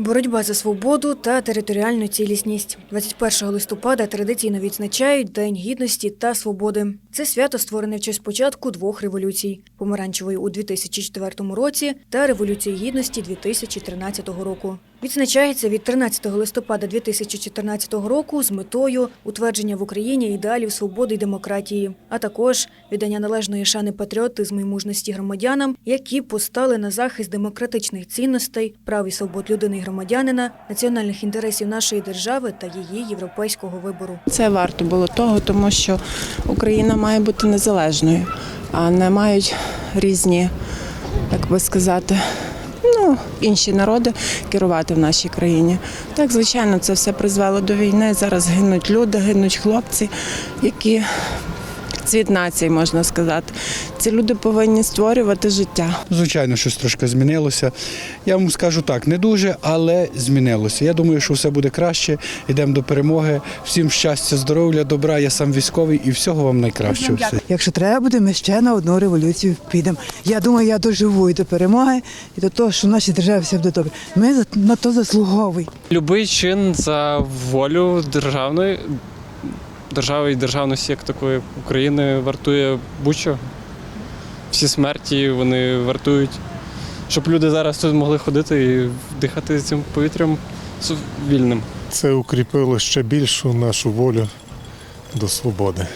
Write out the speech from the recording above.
Боротьба за свободу та територіальну цілісність. 21 листопада традиційно відзначають День гідності та свободи. Це свято створене в честь початку двох революцій: помаранчевої у 2004 році та революції гідності 2013 року. Відзначається від 13 листопада 2014 року з метою утвердження в Україні ідеалів свободи і демократії, а також віддання належної шани патріотизму і мужності громадянам, які постали на захист демократичних цінностей, прав і свобод людини і громадянина, національних інтересів нашої держави та її європейського вибору. Це варто було того, тому що Україна має бути незалежною, а не мають різні, як би сказати, ну, інші народи керувати в нашій країні. Так, звичайно, це все призвело до війни. Зараз гинуть люди, гинуть хлопці, які цвіт нації, можна сказати. Ці люди повинні створювати життя. Звичайно, щось трошки змінилося. Я вам скажу так, не дуже, але змінилося. Я думаю, що все буде краще. Йдемо до перемоги. Всім щастя, здоров'я, добра. Я сам військовий і всього вам найкращого. Якщо треба буде, ми ще на одну революцію підемо. Я думаю, я доживу і до перемоги, і до того, що в нашій державі все буде добре. Ми на то заслуговуємо. Любий чин за волю державної держави і державності як такої України вартує будь-що. Всі смерті вони вартують, щоб люди зараз тут могли ходити і дихати цим повітрям вільним. Це укріпило ще більшу нашу волю до свободи.